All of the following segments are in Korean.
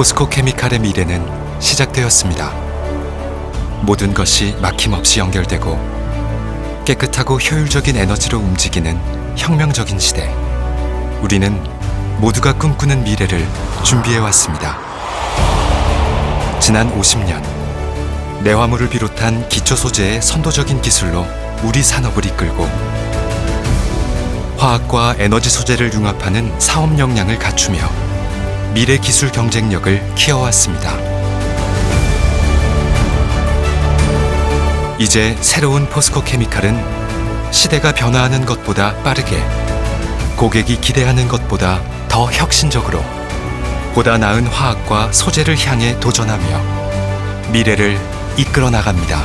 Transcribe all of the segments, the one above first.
포스코 케미칼의 미래는 시작되었습니다. 모든 것이 막힘없이 연결되고 깨끗하고 효율적인 에너지로 움직이는 혁명적인 시대. 우리는 모두가 꿈꾸는 미래를 준비해 왔습니다. 지난 50년 내화물을 비롯한 기초 소재의 선도적인 기술로 우리 산업을 이끌고 화학과 에너지 소재를 융합하는 사업 역량을 갖추며 미래 기술 경쟁력을 키워왔습니다. 이제 새로운 포스코 케미칼은 시대가 변화하는 것보다 빠르게 고객이 기대하는 것보다 더 혁신적으로 보다 나은 화학과 소재를 향해 도전하며 미래를 이끌어 나갑니다.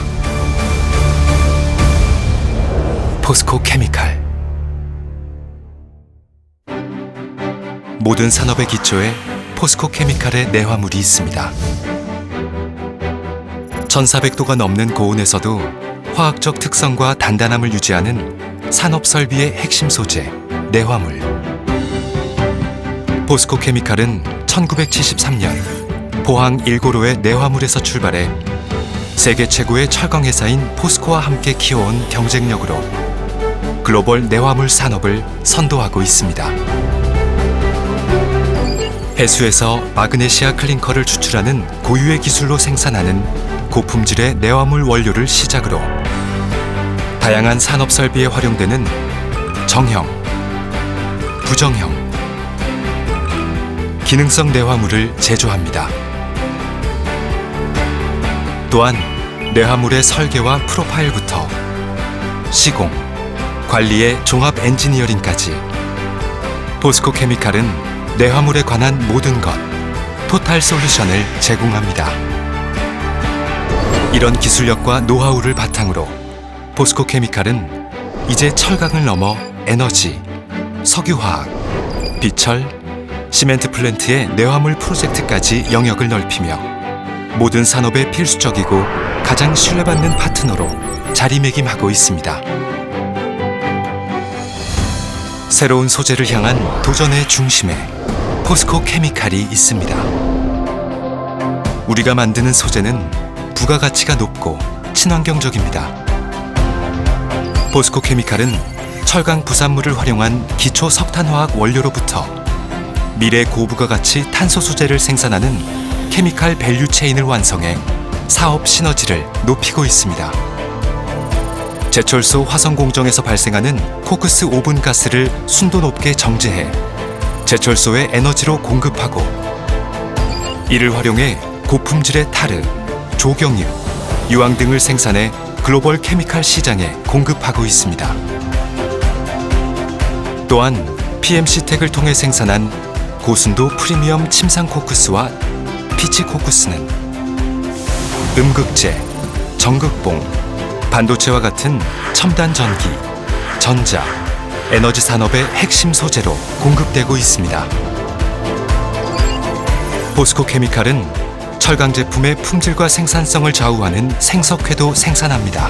포스코 케미칼 모든 산업의 기초에 포스코 케미칼의 내화물이 있습니다. 1400도가 넘는 고온에서도 화학적 특성과 단단함을 유지하는 산업 설비의 핵심 소재, 내화물. 포스코 케미칼은 1973년 포항 일고로의 내화물에서 출발해 세계 최고의 철강 회사인 포스코와 함께 키워온 경쟁력으로 글로벌 내화물 산업을 선도하고 있습니다. 해수에서 마그네시아 클링커를 추출하는 고유의 기술로 생산하는 고품질의 내화물 원료를 시작으로 다양한 산업 설비에 활용되는 정형, 부정형, 기능성 내화물을 제조합니다. 또한 내화물의 설계와 프로파일부터 시공, 관리의 종합 엔지니어링까지 포스코 케미칼은 내화물에 관한 모든 것 토탈 솔루션을 제공합니다. 이런 기술력과 노하우를 바탕으로 포스코 케미칼은 이제 철강을 넘어 에너지, 석유화학, 비철, 시멘트 플랜트의 내화물 프로젝트까지 영역을 넓히며 모든 산업에 필수적이고 가장 신뢰받는 파트너로 자리매김하고 있습니다. 새로운 소재를 향한 도전의 중심에 포스코 케미칼이 있습니다. 우리가 만드는 소재는 부가가치가 높고 친환경적입니다. 포스코 케미칼은 철강 부산물을 활용한 기초 석탄화학 원료로부터 미래 고부가가치 탄소 소재를 생산하는 케미칼 밸류 체인을 완성해 사업 시너지를 높이고 있습니다. 제철소 화성 공정에서 발생하는 코크스 오븐 가스를 순도 높게 정제해 제철소에 에너지로 공급하고 이를 활용해 고품질의 타르, 조경유, 유황 등을 생산해 글로벌 케미칼 시장에 공급하고 있습니다. 또한 PMC 택을 통해 생산한 고순도 프리미엄 침상 코크스와 피치 코크스는 음극재, 전극봉, 반도체와 같은 첨단 전기, 전자, 에너지 산업의 핵심 소재로 공급되고 있습니다. 포스코 케미칼은 철강 제품의 품질과 생산성을 좌우하는 생석회도 생산합니다.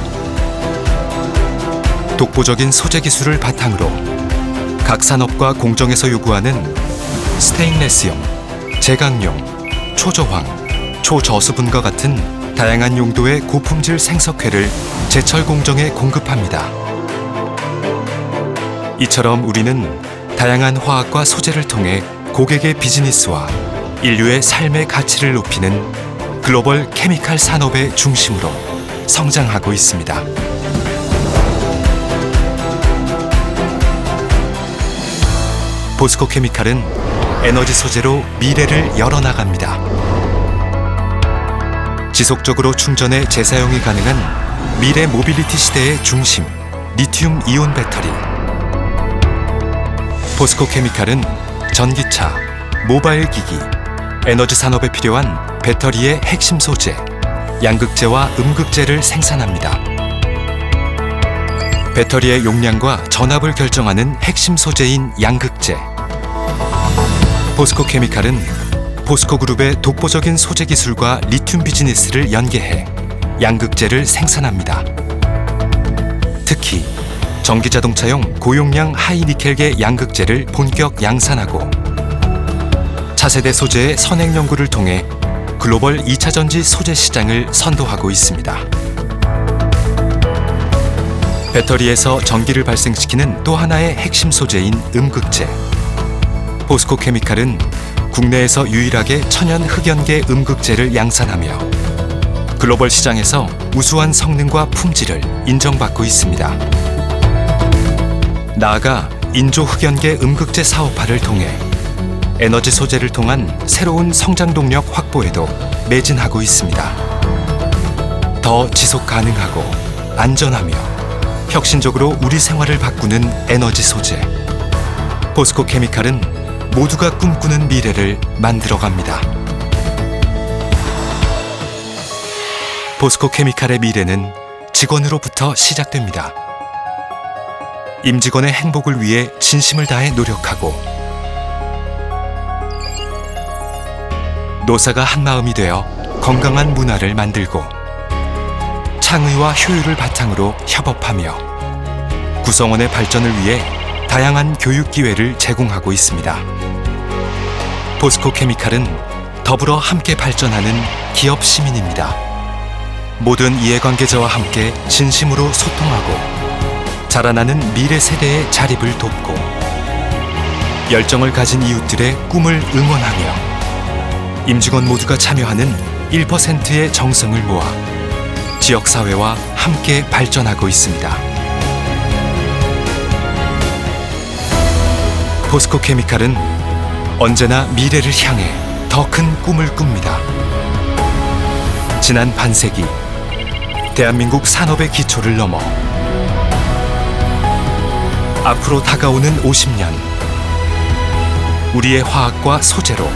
독보적인 소재 기술을 바탕으로 각 산업과 공정에서 요구하는 스테인레스용, 제강용, 초저항, 초저수분과 같은 다양한 용도의 고품질 생석회를 제철 공정에 공급합니다. 이처럼 우리는 다양한 화학과 소재를 통해 고객의 비즈니스와 인류의 삶의 가치를 높이는 글로벌 케미칼 산업의 중심으로 성장하고 있습니다. 보스코 케미칼은 에너지 소재로 미래를 열어나갑니다. 지속적으로 충전해 재사용이 가능한 미래 모빌리티 시대의 중심, 리튬 이온 배터리. 포스코 케미칼은 전기차, 모바일 기기, 에너지 산업에 필요한 배터리의 핵심 소재, 양극재와 음극재를 생산합니다. 배터리의 용량과 전압을 결정하는 핵심 소재인 양극재. 포스코 케미칼은 포스코 그룹의 독보적인 소재 기술과 리튬 비즈니스를 연계해 양극재를 생산합니다. 특히 전기 자동차용 고용량 하이니켈계 양극재를 본격 양산하고 차세대 소재의 선행 연구를 통해 글로벌 2차 전지 소재 시장을 선도하고 있습니다. 배터리에서 전기를 발생시키는 또 하나의 핵심 소재인 음극재. 포스코 케미칼은 국내에서 유일하게 천연 흑연계 음극재를 양산하며 글로벌 시장에서 우수한 성능과 품질을 인정받고 있습니다. 나아가 인조 흑연계 음극재 사업화를 통해 에너지 소재를 통한 새로운 성장 동력 확보에도 매진하고 있습니다. 더 지속 가능하고 안전하며 혁신적으로 우리 생활을 바꾸는 에너지 소재. 포스코 케미칼은 모두가 꿈꾸는 미래를 만들어 갑니다. 포스코 케미칼의 미래는 직원으로부터 시작됩니다. 임직원의 행복을 위해 진심을 다해 노력하고 노사가 한 마음이 되어 건강한 문화를 만들고 창의와 효율을 바탕으로 협업하며 구성원의 발전을 위해 다양한 교육 기회를 제공하고 있습니다. 포스코 케미칼은 더불어 함께 발전하는 기업 시민입니다. 모든 이해관계자와 함께 진심으로 소통하고 자라나는 미래 세대의 자립을 돕고 열정을 가진 이웃들의 꿈을 응원하며 임직원 모두가 참여하는 1%의 정성을 모아 지역 사회와 함께 발전하고 있습니다. 포스코 케미칼은 언제나 미래를 향해 더 큰 꿈을 꿉니다. 지난 반세기 대한민국 산업의 기초를 넘어 앞으로 다가오는 50년 우리의 화학과 소재로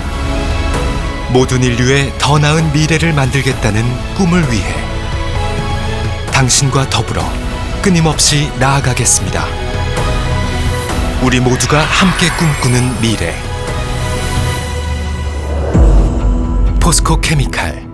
모든 인류의 더 나은 미래를 만들겠다는 꿈을 위해 당신과 더불어 끊임없이 나아가겠습니다. 우리 모두가 함께 꿈꾸는 미래. 포스코 케미칼